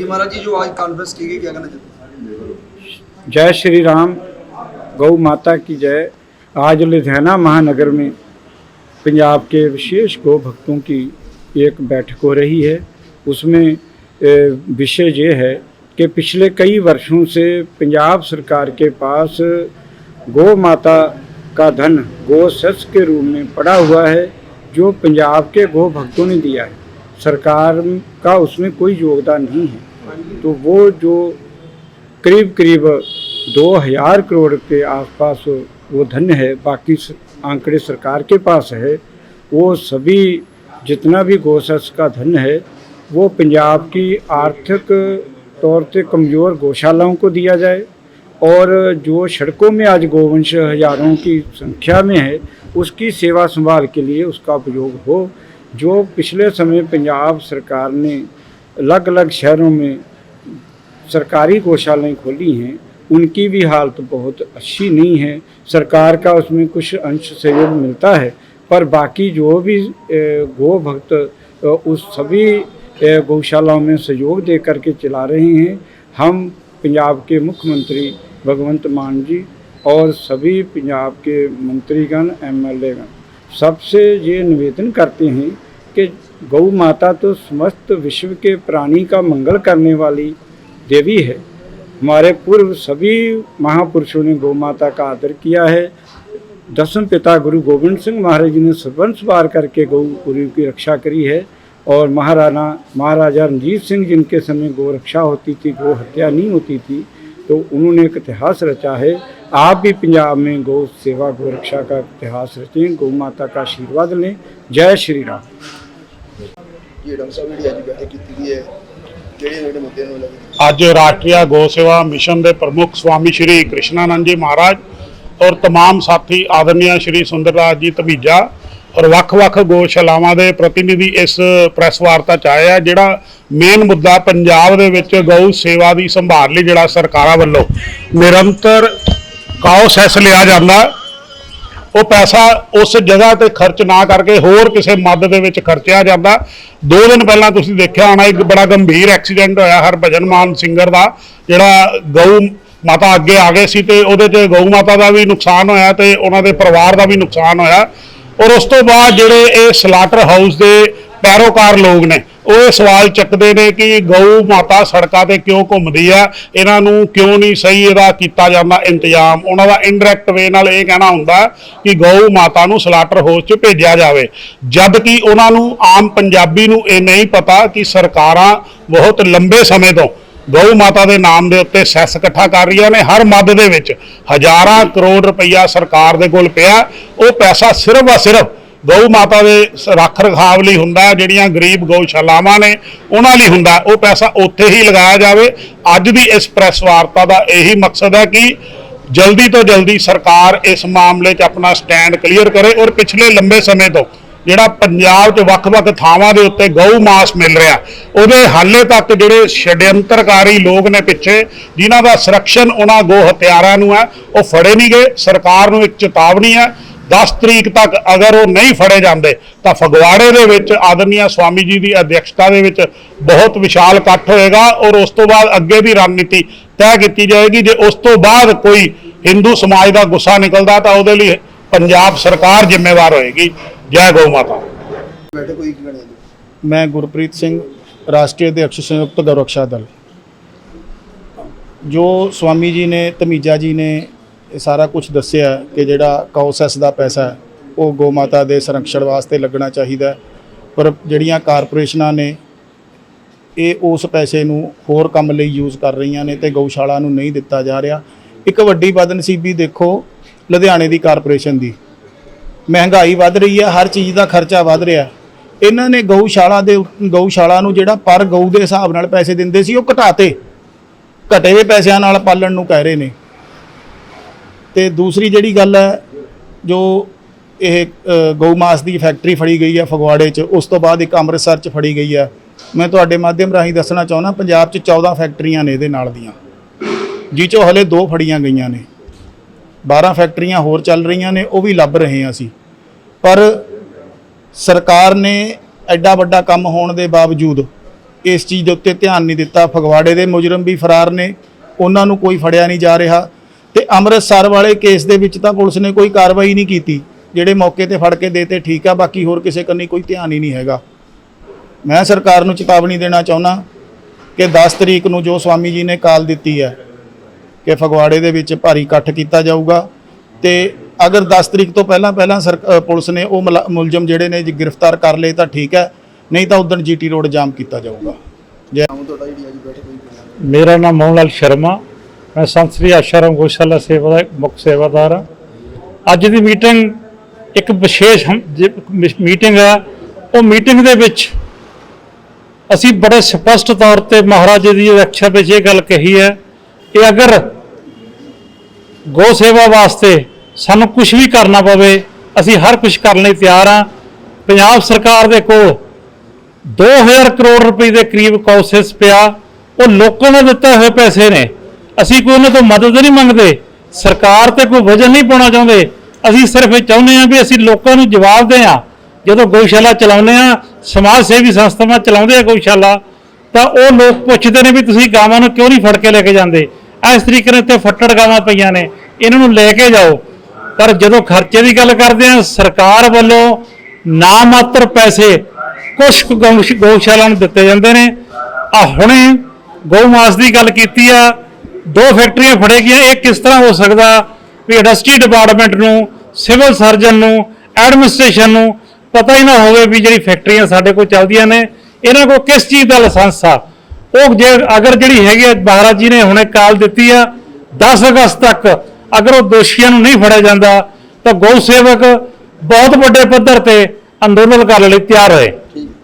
जी महाराज जी, जो आज कॉन्फ्रेंस की गई, क्या कहना चाहते जय श्री राम। गौ माता की जय। आज लुधियाना महानगर में पंजाब के विशेष गौ भक्तों की एक बैठक हो रही है। उसमें विषय ये है कि पिछले कई वर्षों से पंजाब सरकार के पास गौ माता का धन, गौ सस के रूप में पड़ा हुआ है, जो पंजाब के गौ भक्तों ने दिया है। सरकार का उसमें कोई योगदान नहीं है। तो वो जो करीब करीब दो हज़ार करोड़ के आसपास वो धन है, बाकी आंकड़े सरकार के पास है, वो सभी जितना भी गोसस का धन है, वो पंजाब की आर्थिक तौर से कमज़ोर गौशालाओं को दिया जाए और जो सड़कों में आज गोवंश हज़ारों की संख्या में है, उसकी सेवा संभाल के लिए उसका उपयोग हो, जो पिछले समय पंजाब सरकार ने अलग अलग शहरों में सरकारी गौशालाएँ खोली हैं, उनकी भी हालत तो बहुत अच्छी नहीं है। सरकार का उसमें कुछ अंश सहयोग मिलता है, पर बाकी जो भी गो भक्त उस सभी गौशालाओं में सहयोग दे करके चला रहे हैं। हम पंजाब के मुख्यमंत्री भगवंत मान जी और सभी पंजाब के मंत्रीगण, एम एमएलएगण सबसे ये निवेदन करते हैं कि गौ माता तो समस्त विश्व के प्राणी का मंगल करने वाली देवी है। हमारे पूर्व सभी महापुरुषों ने गौ माता का आदर किया है। दसम पिता गुरु गोविंद सिंह महाराज जी ने सरबंस पार करके गौ गुरु की रक्षा करी है और महाराणा, महाराजा रणजीत सिंह जिनके समय गौ रक्षा होती थी, गौ हत्या नहीं होती थी तो उन्होंने एक इतिहास रचा है। आप भी पंजाब में गौ सेवा, गौ रक्षा का इतिहास रचें, गौ माता का आशीर्वाद लें। जय श्री राम। ਅੱਜ ਬੈਠਕ ਕੀਤੀ ਸੇਵਾ ਮਿਸ਼ਨ ਦੇ ਪ੍ਰਮੁੱਖ ਸਵਾਮੀ ਸ਼੍ਰੀ ਕ੍ਰਿਸ਼ਨਾਨੰਦ ਜੀ ਮਹਾਰਾਜ ਔਰ तमाम ਸਾਥੀ ਆਦਰਨੀਆ ਸ਼੍ਰੀ ਸੁੰਦਰਰਾਜ ਜੀ ਤਬੀਜਾ ਔਰ ਵੱਖ-ਵੱਖ ਗੋਸ਼ਾਲਾਵਾਂ ਦੇ ਪ੍ਰਤੀਨਿਧੀ ਇਸ ਪ੍ਰੈਸ ਵਾਰਤਾ ਚ ਆਏ ਆ, ਜਿਹੜਾ ਮੇਨ ਮੁੱਦਾ ਪੰਜਾਬ ਦੇ ਵਿੱਚ ਗਊ ਸੇਵਾ ਦੀ ਸੰਭਾਲ ਲਈ ਜਿਹੜਾ ਸਰਕਾਰਾਂ ਵੱਲੋਂ ਨਿਰੰਤਰ ਕਾਉ ਸੈਸ ਲਿਆ ਜਾਂਦਾ। ਉਹ ਪੈਸਾ ਉਸ ਜਗ੍ਹਾ ਤੇ ਖਰਚ ਨਾ ਕਰਕੇ ਹੋਰ ਕਿਸੇ ਮਦ ਦੇ ਵਿੱਚ ਖਰਚਿਆ ਜਾਂਦਾ। ਦੋ ਦਿਨ ਪਹਿਲਾਂ ਤੁਸੀਂ ਦੇਖਿਆ ਹੋਣਾ, ਇੱਕ ਬੜਾ ਗੰਭੀਰ ਐਕਸੀਡੈਂਟ ਹੋਇਆ ਹਰਭਜਨ ਮਾਨ ਸਿੰਗਰ ਦਾ, ਜਿਹੜਾ ਗਊ ਮਾਤਾ ਅੱਗੇ ਆ ਗਏ ਸੀ ਤੇ ਉਹਦੇ 'ਚ ਗਊ ਮਾਤਾ ਦਾ ਵੀ ਨੁਕਸਾਨ ਹੋਇਆ ਤੇ ਉਹਨਾਂ ਦੇ ਪਰਿਵਾਰ ਦਾ ਵੀ ਨੁਕਸਾਨ ਹੋਇਆ। ਔਰ ਉਸ ਤੋਂ ਬਾਅਦ ਜਿਹੜੇ ਇਹ ਸਲਾਟਰ ਹਾਊਸ ਦੇ ਪੈਰੋਕਾਰ ਲੋਕ ਨੇ ਉਹ ਇਹ ਸਵਾਲ ਚੱਕਦੇ ਨੇ ਕਿ ਗਊ ਮਾਤਾ ਸੜਕਾਂ ਤੇ ਕਿਉਂ ਘੁੰਮਦੀ ਆ? ਇਹਨਾਂ ਨੂੰ ਕਿਉਂ ਨਹੀਂ ਸਹੀ ਇਹਦਾ ਕੀਤਾ ਜਾਂਦਾ ਇੰਤਜ਼ਾਮ? ਉਹਨਾਂ ਦਾ ਇਨਡਾਇਰੈਕਟ ਵੇ ਨਾਲ ਇਹ ਕਹਿਣਾ ਹੁੰਦਾ ਕਿ ਗਊ ਮਾਤਾ ਨੂੰ ਸਲਾਟਰ ਹਾਊਸ 'ਚ ਭੇਜਿਆ ਜਾਵੇ। ਜਦ ਕਿ ਉਹਨਾਂ ਨੂੰ ਆਮ ਪੰਜਾਬੀ ਨੂੰ ਇਹ ਨਹੀਂ ਪਤਾ ਕਿ ਸਰਕਾਰਾਂ ਬਹੁਤ ਲੰਬੇ ਸਮੇਂ ਤੋਂ ਗਊ ਮਾਤਾ ਦੇ ਨਾਮ ਦੇ ਉੱਤੇ ਸੈਸ ਇਕੱਠਾ ਕਰ ਰਹੀਆਂ ਨੇ, ਹਰ ਮੱਦ ਦੇ ਵਿੱਚ ਹਜ਼ਾਰਾਂ ਕਰੋੜ ਰੁਪਈਆ ਸਰਕਾਰ ਦੇ ਕੋਲ ਪਿਆ। ਉਹ ਪੈਸਾ ਸਿਰਫ ਆ ਸਿਰਫ ਗਊ ਮਾਤਾ ਦੇ ਰੱਖ ਰਖਾਵ ਲਈ ਹੁੰਦਾ ਜਿਹੜੀਆਂ ਗਰੀਬ ਗਊਸ਼ਾਲਾਵਾਂ ਨੇ, ਉਹਨਾਂ ਲਈ ਹੁੰਦਾ ਉਹ ਪੈਸਾ ਉੱਥੇ ਹੀ ਲਗਾਇਆ ਜਾਵੇ। ਅੱਜ ਦੀ ਇਸ ਪ੍ਰੈਸ ਵਾਰਤਾ ਦਾ ਇਹੀ ਮਕਸਦ ਹੈ ਕਿ ਜਲਦੀ ਤੋਂ ਜਲਦੀ ਸਰਕਾਰ ਇਸ ਮਾਮਲੇ 'ਚ ਆਪਣਾ ਸਟੈਂਡ ਕਲੀਅਰ ਕਰੇ ਔਰ ਪਿਛਲੇ ਲੰਬੇ ਸਮੇਂ ਤੋਂ ਜਿਹੜਾ ਪੰਜਾਬ 'ਚ ਵੱਖ-ਵੱਖ ਥਾਵਾਂ ਦੇ ਉੱਤੇ ਗਊ ਮਾਸ ਮਿਲ ਰਿਹਾ, ਉਹਦੇ ਹਾਲੇ ਤੱਕ ਜਿਹੜੇ ਛਡਿਅੰਤਰਕਾਰੀ ਲੋਕ ਨੇ ਪਿੱਛੇ, ਜਿਨ੍ਹਾਂ ਦਾ ਸੰਰਕਸ਼ਣ ਉਹਨਾਂ ਗੋ ਹਥਿਆਰਾਂ ਨੂੰ ਹੈ, ਉਹ ਫੜੇ ਨਹੀਂ ਗਏ। ਸਰਕਾਰ ਨੂੰ ਇੱਕ ਚੇਤਾਵਨੀ ਹੈ 10 ਤਰੀਕ ਤੱਕ ਅਗਰ ਉਹ ਨਹੀਂ ਫੜੇ ਜਾਂਦੇ ਤਾਂ ਫਗਵਾੜੇ ਦੇ ਵਿੱਚ ਆਦਰਨੀय ਸਵਾਮੀ ਜੀ ਦੀ ਅਧਿਕਸ਼ਤਾ ਦੇ ਵਿੱਚ ਬਹੁਤ ਵਿਸ਼ਾਲ ਇਕੱਠ ਹੋਏਗਾ ਔਰ ਉਸ ਤੋਂ ਬਾਅਦ ਅੱਗੇ ਦੀ ਰਣਨੀਤੀ ਤੈਅ ਕੀਤੀ ਜਾਏਗੀ। ਜੇ ਉਸ ਤੋਂ ਬਾਅਦ ਕੋਈ ਹਿੰਦੂ ਸਮਾਜ ਦਾ ਗੁੱਸਾ ਨਿਕਲਦਾ ਤਾਂ ਉਹਦੇ ਲਈ ਪੰਜਾਬ ਸਰਕਾਰ ਜ਼ਿੰਮੇਵਾਰ ਹੋਏਗੀ। ਜੈ ਗਊ ਮਾਤਾ ਮੈਂ ਗੁਰਪ੍ਰੀਤ ਸਿੰਘ ਰਾਸ਼ਟਰੀ ਅਧਿਕਸ਼ ਸੰਯੁਕਤ ਗੌਰਕਸ਼ਾ ਦਲ। ਜੋ ਸਵਾਮੀ ਜੀ ਨੇ ਧਮੀਜਾ ਜੀ ਨੇ ਇਹ ਸਾਰਾ ਕੁਝ ਦੱਸਿਆ ਕਿ ਜਿਹੜਾ ਕੌਸੈਸ ਦਾ ਪੈਸਾ ਉਹ ਗੋ ਮਾਤਾ ਦੇ ਸੰਰਕਸ਼ਣ ਵਾਸਤੇ ਲੱਗਣਾ ਚਾਹੀਦਾ ਪਰ ਜਿਹੜੀਆਂ ਕਾਰਪੋਰੇਸ਼ਨਾਂ ਨੇ, ਇਹ ਉਸ ਪੈਸੇ ਨੂੰ ਹੋਰ ਕੰਮ ਲਈ ਯੂਜ਼ ਕਰ ਰਹੀਆਂ ਨੇ ਤੇ ਗਊਸ਼ਾਲਾ ਨੂੰ ਨਹੀਂ ਦਿੱਤਾ ਜਾ ਰਿਹਾ। ਇੱਕ ਵੱਡੀ ਬਦਨਸੀਬੀ ਦੇਖੋ, ਲੁਧਿਆਣੇ ਦੀ ਕਾਰਪੋਰੇਸ਼ਨ ਦੀ। ਮਹਿੰਗਾਈ ਵੱਧ ਰਹੀ ਹੈ, ਹਰ ਚੀਜ਼ ਦਾ ਖਰਚਾ ਵੱਧ ਰਿਹਾ। ਇਹਨਾਂ ਨੇ ਗਊਸ਼ਾਲਾ ਦੇ ਗਊਸ਼ਾਲਾ ਨੂੰ ਜਿਹੜਾ ਪਰ ਗਊ ਦੇ ਹਿਸਾਬ ਨਾਲ ਪੈਸੇ ਦਿੰਦੇ ਸੀ, ਉਹ ਘਟਾਤੇ। ਘਟੇ ਹੋਏ ਪੈਸਿਆਂ ਨਾਲ ਪਾਲਣ ਨੂੰ ਕਹਿ ਰਹੇ ਨੇ। ਤੇ ਦੂਸਰੀ ਜਿਹੜੀ ਗੱਲ ਹੈ, ਜੋ ਇਹ ਗਊ ਮਾਸ ਦੀ ਫੈਕਟਰੀ ਫੜੀ ਗਈ ਹੈ ਫਗਵਾੜੇ 'ਚ, ਉਸ ਤੋਂ ਬਾਅਦ ਇੱਕ ਅੰਮ੍ਰਿਤਸਰ 'ਚ ਫੜੀ ਗਈ ਹੈ। ਮੈਂ ਤੁਹਾਡੇ ਮਾਧਿਅਮ ਰਾਹੀਂ ਦੱਸਣਾ ਚਾਹੁੰਦਾ, ਪੰਜਾਬ 'ਚ 14 ਫੈਕਟਰੀਆਂ ਨੇ ਇਹਦੇ ਨਾਲ ਦੀਆਂ। ਜਿਹ 'ਚੋਂ ਹਲੇ ਦੋ ਫੜੀਆਂ ਗਈਆਂ ਨੇ। 12 ਫੈਕਟਰੀਆਂ ਹੋਰ ਚੱਲ ਰਹੀਆਂ ਨੇ, ਉਹ ਵੀ ਲੱਭ ਰਹੇ ਹਾਂ ਅਸੀਂ। ਪਰ ਸਰਕਾਰ ਨੇ ਐਡਾ ਵੱਡਾ ਕੰਮ ਹੋਣ ਦੇ ਬਾਵਜੂਦ ਇਸ ਚੀਜ਼ ਦੇ ਉੱਤੇ ਧਿਆਨ ਨਹੀਂ ਦਿੱਤਾ। ਫਗਵਾੜੇ ਦੇ ਮੁਜਰਮ ਵੀ ਫਰਾਰ ਨੇ, ਉਹਨਾਂ ਨੂੰ ਕੋਈ ਫੜਿਆ ਨਹੀਂ ਜਾ ਰਿਹਾ। ਤੇ ਅੰਮ੍ਰਿਤਸਰ ਵਾਲੇ ਕੇਸ ਦੇ ਵਿੱਚ ਤਾਂ ਪੁਲਿਸ ਨੇ ਕੋਈ ਕਾਰਵਾਈ ਨਹੀਂ ਕੀਤੀ। ਜਿਹੜੇ ਮੌਕੇ ਤੇ ਫੜ ਕੇ ਦੇਤੇ ਠੀਕ ਆ ਬਾਕੀ ਹੋਰ ਕਿਸੇ ਕੰਨੀ ਕੋਈ ਧਿਆਨ ਹੀ ਨਹੀਂ ਹੈਗਾ। ਮੈਂ ਸਰਕਾਰ ਨੂੰ ਚੇਤਾਵਨੀ ਦੇਣਾ ਚਾਹੁੰਦਾ ਕਿ 10 ਤਰੀਕ ਨੂੰ ਜੋ ਸਵਾਮੀ ਜੀ ਨੇ ਕਾਲ ਦਿੱਤੀ ਹੈ ਕਿ ਫਗਵਾੜੇ ਦੇ ਵਿੱਚ ਭਾਰੀ ਇਕੱਠ ਕੀਤਾ ਜਾਊਗਾ ਤੇ ਅਗਰ 10 ਤਰੀਕ ਤੋਂ ਪਹਿਲਾਂ ਪਹਿਲਾਂ ਸਰ- ਪੁਲਿਸ ਨੇ ਉਹ ਮੁਲਾ- ਮੁਲਜ਼ਮ ਜਿਹੜੇ ਨੇ ਜੀ ਗ੍ਰਿਫਤਾਰ ਕਰ ਲਏ ਤਾਂ ਠੀਕ ਹੈ ਨਹੀਂ ਤਾਂ ਉਦੋਂ ਜੀਟੀ ਰੋਡ ਜਾਮ ਕੀਤਾ ਜਾਊਗਾ। ਮੇਰਾ ਨਾਮ ਮੋਹਨ ਲਾਲ ਸ਼ਰਮਾ। ਮੈਂ ਸੰਤ ਸ੍ਰੀ ਆਸ਼ਰਮ ਗੋਸ਼ਾਲਾ ਸੇਵਾ ਦਾ ਮੁੱਖ ਸੇਵਾਦਾਰ ਹਾਂ। ਅੱਜ ਦੀ ਮੀਟਿੰਗ ਇੱਕ ਵਿਸ਼ੇਸ਼ ਮੀਟਿੰਗ ਹੈ। ਉਹ ਮੀਟਿੰਗ ਦੇ ਵਿੱਚ ਅਸੀਂ ਬੜੇ ਸਪਸ਼ਟ ਤੌਰ ਤੇ ਮਹਾਰਾਜ ਦੀ ਰੱਖਿਆ ਵਿੱਚ ਇਹ ਗੱਲ ਕਹੀ ਹੈ ਕਿ ਅਗਰ ਗੋ ਸੇਵਾ ਵਾਸਤੇ ਸਾਨੂੰ ਕੁਝ ਵੀ ਕਰਨਾ ਪਵੇ, ਅਸੀਂ ਹਰ ਕੁਝ ਕਰਨ ਲਈ ਤਿਆਰ ਹਾਂ। ਪੰਜਾਬ ਸਰਕਾਰ ਦੇ ਕੋਲ 2000 ਕਰੋੜ ਰੁਪਏ ਦੇ ਕਰੀਬ ਕੌਸਸ ਪਿਆ। ਉਹ ਲੋਕਾਂ ਨੇ ਦਿੱਤੇ ਹੋਏ ਪੈਸੇ ਨੇ। ਅਸੀਂ ਕੋਈ ਉਹਨਾਂ ਤੋਂ ਮਦਦ ਨਹੀਂ ਮੰਗਦੇ, ਸਰਕਾਰ ਤੇ ਕੋਈ ਵਜਨ ਨਹੀਂ ਪਾਉਣਾ ਚਾਹੁੰਦੇ। ਅਸੀਂ ਸਿਰਫ ਇਹ ਚਾਹੁੰਦੇ ਹਾਂ ਵੀ ਅਸੀਂ ਲੋਕਾਂ ਨੂੰ ਜਵਾਬ ਦੇ ਆ ਜਦੋਂ ਗਊਸ਼ਾਲਾ ਚਲਾਉਂਦੇ ਆ ਸਮਾਜ ਸੇਵੀ ਸੰਸਥਾਵਾਂ ਚਲਾਉਂਦੇ ਆ ਗਊਸ਼ਾਲਾ, ਤਾਂ ਉਹ ਲੋਕ ਪੁੱਛਦੇ ਨੇ ਵੀ ਤੁਸੀਂ ਗਾਵਾਂ ਨੂੰ ਕਿਉਂ ਨਹੀਂ ਫੜ ਕੇ ਲੈ ਕੇ ਜਾਂਦੇ? ਇਸ ਤਰੀਕੇ ਨਾਲ ਤੇ ਫੱਟੜ ਗਾਵਾਂ ਪਈਆਂ ਨੇ, ਇਹਨਾਂ ਨੂੰ ਲੈ ਕੇ ਜਾਓ। ਪਰ ਜਦੋਂ ਖਰਚੇ ਦੀ ਗੱਲ ਕਰਦੇ ਆ ਸਰਕਾਰ ਵੱਲੋਂ ਨਾ ਮਾਤਰ ਪੈਸੇ ਕੁਝ ਗਊ ਗਊਸ਼ਾਲਾ ਨੂੰ ਦਿੱਤੇ ਜਾਂਦੇ ਨੇ। ਆ ਹੁਣੇ ਗਊ ਮਾਸ ਦੀ ਗੱਲ ਕੀਤੀ ਆ। ਦੋ ਫੈਕਟਰੀਆਂ ਫੜੇ ਗਈਆਂ ਇਹ ਕਿਸ ਤਰ੍ਹਾਂ ਹੋ ਸਕਦਾ? ਵੀ ਇੰਡਸਟਰੀ ਡਿਪਾਰਟਮੈਂਟ ਨੂੰ, ਸਿਵਲ ਸਰਜਨ ਨੂੰ, ਐਡਮਿਨਿਸਟ੍ਰੇਸ਼ਨ ਨੂੰ ਪਤਾ ਹੀ ਨਾ ਹੋਵੇ ਵੀ ਜਿਹੜੀ ਫੈਕਟਰੀਆਂ ਸਾਡੇ ਕੋਲ ਚੱਲਦੀਆਂ ਨੇ, ਇਹਨਾਂ ਕੋਲ ਕਿਸ ਚੀਜ਼ ਦਾ ਲਾਇਸੈਂਸ ਆ? ਉਹ ਜੇ ਅਗਰ ਜਿਹੜੀ ਹੈਗੀ ਆ, ਮਹਾਰਾਜ ਜੀ ਨੇ ਹੁਣੇ ਕਾਲ ਦਿੱਤੀ ਆ 10 ਅਗਸਤ ਤੱਕ ਅਗਰ ਉਹ ਦੋਸ਼ੀਆਂ ਨੂੰ ਨਹੀਂ ਫੜਿਆ ਜਾਂਦਾ, ਤਾਂ ਗਊ ਸੇਵਕ ਬਹੁਤ ਵੱਡੇ ਪੱਧਰ ਤੇ ਅੰਦੋਲਨ ਕਰਨ ਲਈ ਤਿਆਰ ਹੋਏ